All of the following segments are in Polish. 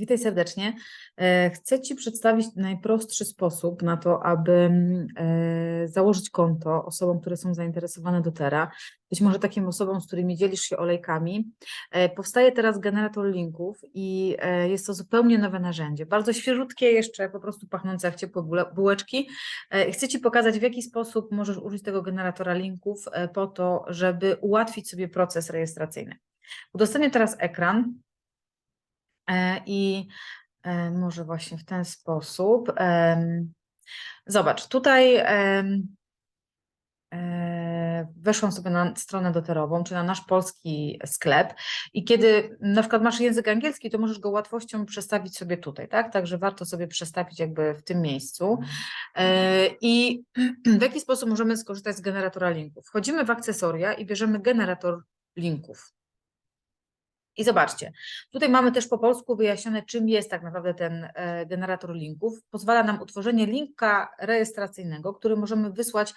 Witaj serdecznie. E, Chcę Ci przedstawić najprostszy sposób na to, aby mm, e, założyć konto osobom, które są zainteresowane dotera. Być może takim osobom, z którymi dzielisz się olejkami. E, Powstaje teraz generator linków i jest to zupełnie nowe narzędzie. Bardzo świeżutkie, jeszcze po prostu pachnące jak ciepłe bułeczki. Chcę Ci pokazać, w jaki sposób możesz użyć tego generatora linków po to, żeby ułatwić sobie proces rejestracyjny. Udostępnię teraz ekran. E, I e, może właśnie w ten sposób. Zobacz, tutaj e, weszłam sobie na stronę doterową, czy na nasz polski sklep i kiedy na przykład masz język angielski, to możesz go łatwością przestawić sobie tutaj, tak? Także warto sobie przestawić jakby w tym miejscu. I w jaki sposób możemy skorzystać z generatora linków? Wchodzimy w akcesoria i bierzemy generator linków. I zobaczcie, tutaj mamy też po polsku wyjaśnione, czym jest tak naprawdę ten e, generator linków. Pozwala nam utworzenie linka rejestracyjnego, który możemy wysłać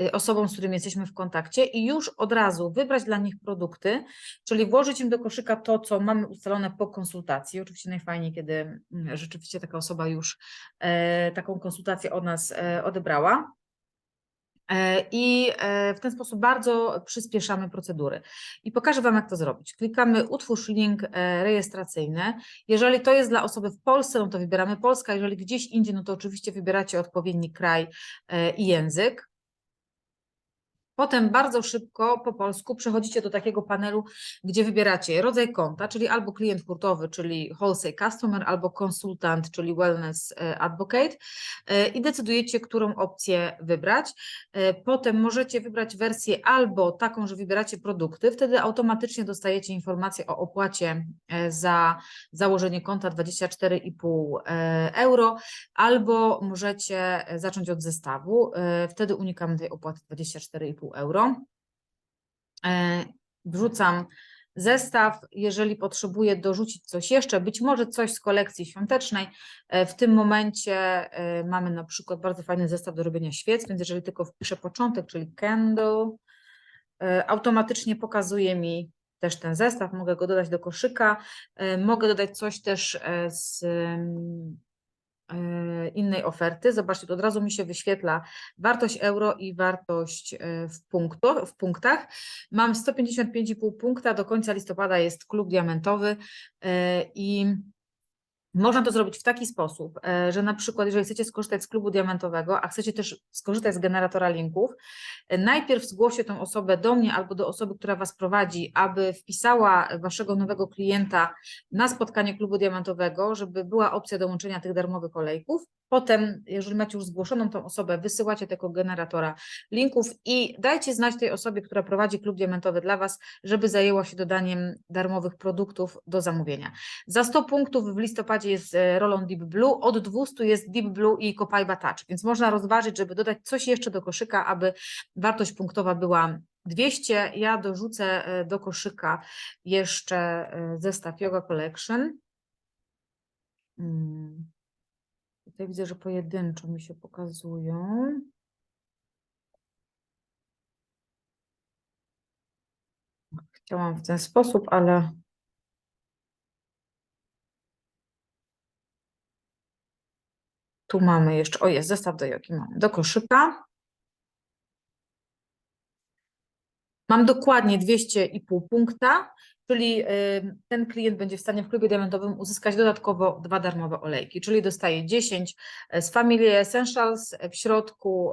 y, osobom, z którymi jesteśmy w kontakcie i już od razu wybrać dla nich produkty, czyli włożyć im do koszyka to, co mamy ustalone po konsultacji. Oczywiście najfajniej, kiedy mm, rzeczywiście taka osoba już e, taką konsultację od nas e, odebrała. E, I e, w ten sposób bardzo przyspieszamy procedury. I pokażę Wam, jak to zrobić. Klikamy utwórz link e, rejestracyjny. Jeżeli to jest dla osoby w Polsce, no to wybieramy Polska. Jeżeli gdzieś indziej, no to oczywiście wybieracie odpowiedni kraj i język. Potem bardzo szybko po polsku przechodzicie do takiego panelu, gdzie wybieracie rodzaj konta, czyli albo klient hurtowy, czyli wholesale customer, albo konsultant, czyli wellness e, advocate e, i decydujecie, którą opcję wybrać. E, Potem możecie wybrać wersję albo taką, że wybieracie produkty, wtedy automatycznie dostajecie informację o opłacie za założenie konta 24,5 e, euro, albo możecie zacząć od zestawu, wtedy unikamy tej opłaty 24,5 euro. E, Wrzucam zestaw, jeżeli potrzebuję dorzucić coś jeszcze, być może coś z kolekcji świątecznej. E, W tym momencie e, mamy na przykład bardzo fajny zestaw do robienia świec, więc jeżeli tylko wpiszę początek, czyli candle, automatycznie pokazuje mi też ten zestaw, mogę go dodać do koszyka, mogę dodać coś też z innej oferty. Zobaczcie, to od razu mi się wyświetla wartość euro i wartość e, w, punktu, w punktach. Mam 155,5 punkta, do końca listopada jest klub diamentowy e, i można to zrobić w taki sposób, e, że na przykład, jeżeli chcecie skorzystać z klubu diamentowego, a chcecie też skorzystać z generatora linków, e, najpierw zgłoście tą osobę do mnie albo do osoby, która Was prowadzi, aby wpisała Waszego nowego klienta na spotkanie klubu diamentowego, żeby była opcja dołączenia tych darmowych olejków. Potem, jeżeli macie już zgłoszoną tą osobę, wysyłacie tego generatora linków i dajcie znać tej osobie, która prowadzi klub diamentowy dla Was, żeby zajęła się dodaniem darmowych produktów do zamówienia. Za 100 punktów w listopadzie jest e, rolą Deep Blue, od 200 jest Deep Blue i Copaiba Touch, więc można rozważyć, żeby dodać coś jeszcze do koszyka, aby wartość punktowa była 200. Ja dorzucę e, do koszyka jeszcze e, zestaw Yoga Collection. Mm. Tutaj widzę, że pojedynczo mi się pokazują. Chciałam w ten sposób, ale tu mamy jeszcze, o jest, zestaw do jogi mamy, do koszyka. Mam dokładnie 200,5 punkta, czyli ten klient będzie w stanie w klubie diamentowym uzyskać dodatkowo dwa darmowe olejki, czyli dostaje 10 z Family Essentials, w środku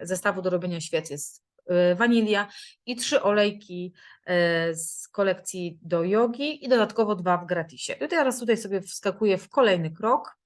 zestawu do robienia świec jest y, wanilia i trzy olejki z kolekcji do jogi i dodatkowo dwa w gratisie. I teraz tutaj sobie wskakuję w kolejny krok.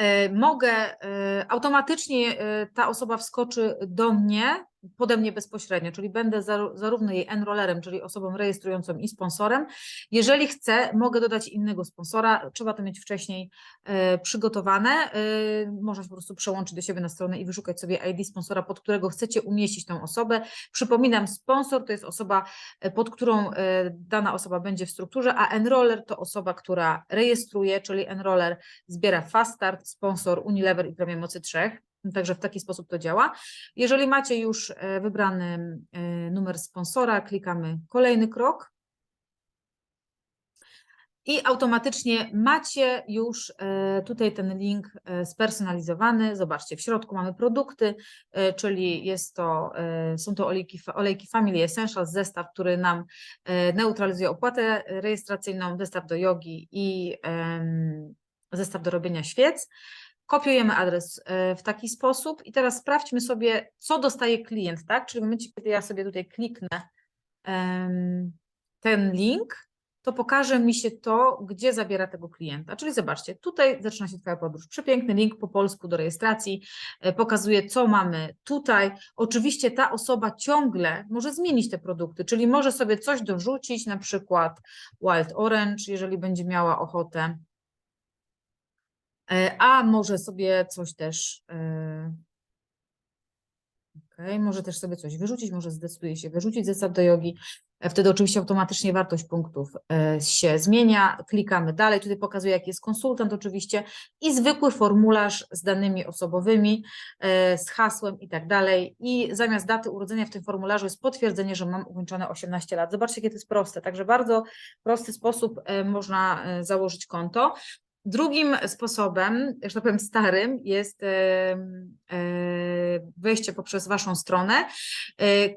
E, Mogę, e, automatycznie e, ta osoba wskoczy do mnie, pode mnie bezpośrednio, czyli będę zarówno jej enrollerem, czyli osobą rejestrującą i sponsorem. Jeżeli chcę, mogę dodać innego sponsora, trzeba to mieć wcześniej e, przygotowane. E, Można się po prostu przełączyć do siebie na stronę i wyszukać sobie ID sponsora, pod którego chcecie umieścić tą osobę. Przypominam, sponsor to jest osoba, e, pod którą dana osoba będzie w strukturze, a enroller to osoba, która rejestruje, czyli enroller zbiera Fast Start, sponsor Unilever i Premia Mocy Trzech. Także w taki sposób to działa. Jeżeli macie już e, wybrany e, numer sponsora, klikamy kolejny krok. i automatycznie macie już e, tutaj ten link spersonalizowany. Zobaczcie, w środku mamy produkty, czyli jest to, są to olejki, olejki Family Essentials, zestaw, który nam neutralizuje opłatę rejestracyjną, zestaw do jogi i zestaw do robienia świec. Kopiujemy adres e, w taki sposób i teraz sprawdźmy sobie, co dostaje klient, tak? Czyli w momencie, kiedy ja sobie tutaj kliknę ten link, to pokaże mi się to, gdzie zabiera tego klienta. Czyli zobaczcie, tutaj zaczyna się Twoja podróż. Przepiękny link po polsku do rejestracji, e, pokazuje, co mamy tutaj. Oczywiście ta osoba ciągle może zmienić te produkty, czyli może sobie coś dorzucić, na przykład Wild Orange, jeżeli będzie miała ochotę. E, A może sobie coś też. e, Okej, może też sobie coś wyrzucić, może zdecyduje się wyrzucić zestaw do jogi. E, Wtedy oczywiście automatycznie wartość punktów się zmienia. Klikamy dalej. Tutaj pokazuje, jaki jest konsultant oczywiście i zwykły formularz z danymi osobowymi, z hasłem i tak dalej. I zamiast daty urodzenia w tym formularzu jest potwierdzenie, że mam ukończone 18 lat. Zobaczcie, jakie to jest proste. Także bardzo prosty sposób można założyć konto. Drugim sposobem, że tak powiem starym, jest e, wejście poprzez Waszą stronę. E,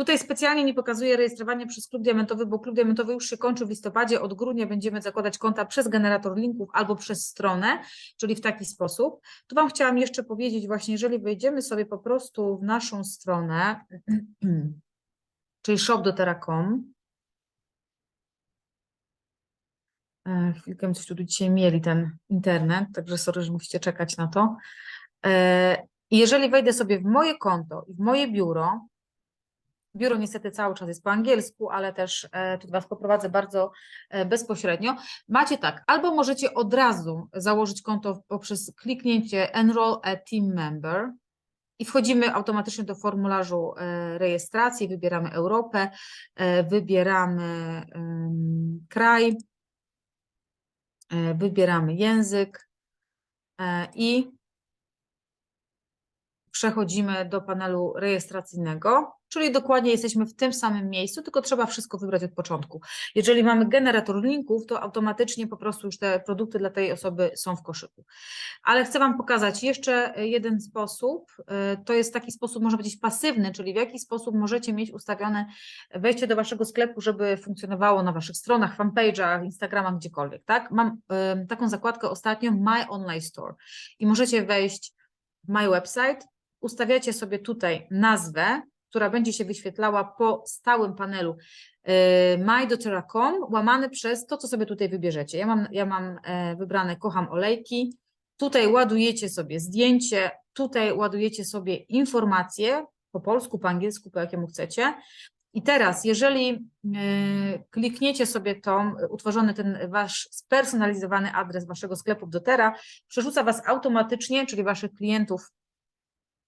Tutaj specjalnie nie pokazuję rejestrowania przez Klub Diamentowy, bo Klub Diamentowy już się kończy w listopadzie. Od grudnia będziemy zakładać konta przez generator linków albo przez stronę, czyli w taki sposób. Tu Wam chciałam jeszcze powiedzieć właśnie, jeżeli wejdziemy sobie po prostu w naszą stronę, czyli shop.dotera.com, Chwilkę my coś tu dzisiaj mieli ten internet, także sorry, że musicie czekać na to. E, jeżeli wejdę sobie w moje konto i w moje biuro, biuro niestety cały czas jest po angielsku, ale też e, tu Was poprowadzę bardzo e, bezpośrednio. Macie tak, albo możecie od razu założyć konto poprzez kliknięcie Enroll a Team Member i wchodzimy automatycznie do formularzu e, rejestracji, wybieramy Europę, e, wybieramy kraj, e, wybieramy język e, i przechodzimy do panelu rejestracyjnego, czyli dokładnie jesteśmy w tym samym miejscu, tylko trzeba wszystko wybrać od początku. Jeżeli mamy generator linków, to automatycznie po prostu już te produkty dla tej osoby są w koszyku. Ale chcę Wam pokazać jeszcze jeden sposób. y, To jest taki sposób, można powiedzieć, pasywny, czyli w jaki sposób możecie mieć ustawione wejście do Waszego sklepu, żeby funkcjonowało na Waszych stronach, fanpage'ach, Instagramach, gdziekolwiek. Tak? Mam taką zakładkę ostatnio My Online Store i możecie wejść w My Website, ustawiacie sobie tutaj nazwę, która będzie się wyświetlała po stałym panelu y, mydoterra.com, łamany przez to, co sobie tutaj wybierzecie. Ja mam, ja mam e, wybrane kocham olejki, tutaj ładujecie sobie zdjęcie, tutaj ładujecie sobie informacje po polsku, po angielsku, po jakiemu chcecie. I teraz, jeżeli y, klikniecie sobie tą, utworzony ten wasz spersonalizowany adres waszego sklepu Dotera, przerzuca was automatycznie, czyli waszych klientów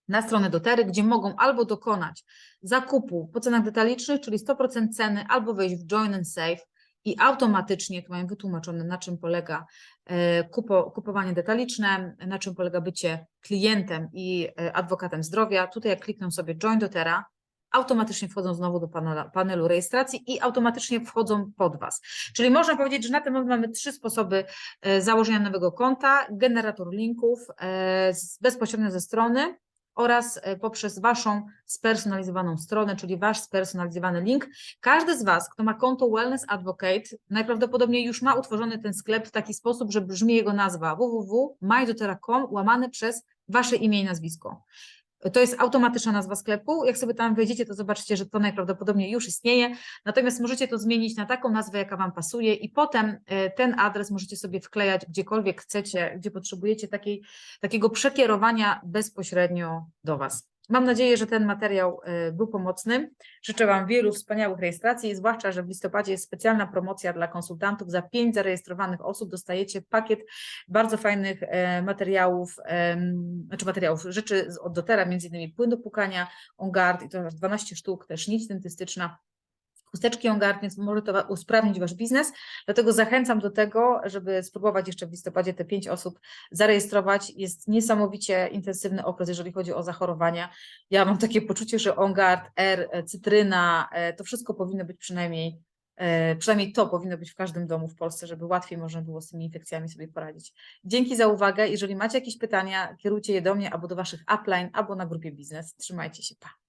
na stronę Dotery, gdzie mogą albo dokonać zakupu po cenach detalicznych, czyli 100% ceny, albo wejść w Join and Save i automatycznie, tu mają wytłumaczone, na czym polega e, kupo, kupowanie detaliczne, na czym polega bycie klientem i e, adwokatem zdrowia. Tutaj jak klikną sobie Join Dotera, automatycznie wchodzą znowu do panelu rejestracji i automatycznie wchodzą pod Was. Czyli można powiedzieć, że na ten moment mamy trzy sposoby e, założenia nowego konta, generator linków bezpośrednio ze strony, oraz e, poprzez Waszą spersonalizowaną stronę, czyli Wasz spersonalizowany link. Każdy z Was, kto ma konto Wellness Advocate, najprawdopodobniej już ma utworzony ten sklep w taki sposób, że brzmi jego nazwa www.majdotera.com łamane przez Wasze imię i nazwisko. To jest automatyczna nazwa sklepu. Jak sobie tam wejdziecie, to zobaczycie, że to najprawdopodobniej już istnieje. Natomiast możecie to zmienić na taką nazwę, jaka Wam pasuje, i potem e, ten adres możecie sobie wklejać gdziekolwiek chcecie, gdzie potrzebujecie takiej, takiego przekierowania bezpośrednio do Was. Mam nadzieję, że ten materiał e, był pomocny. Życzę Wam wielu wspaniałych rejestracji, zwłaszcza, że w listopadzie jest specjalna promocja dla konsultantów. Za pięć zarejestrowanych osób dostajecie pakiet bardzo fajnych e, materiałów, znaczy materiałów, rzeczy od dotera, między innymi płyn do pukania, On Guard i to aż 12 sztuk, też nić dentystyczna, chusteczki On Guard, więc może to usprawnić Wasz biznes. Dlatego zachęcam do tego, żeby spróbować jeszcze w listopadzie te pięć osób zarejestrować. Jest niesamowicie intensywny okres, jeżeli chodzi o zachorowania. Ja mam takie poczucie, że On Guard, R, e, cytryna, e, to wszystko powinno być przynajmniej E, Przynajmniej to powinno być w każdym domu w Polsce, żeby łatwiej można było z tymi infekcjami sobie poradzić. Dzięki za uwagę. Jeżeli macie jakieś pytania, kierujcie je do mnie albo do Waszych upline, albo na grupie biznes. Trzymajcie się, pa.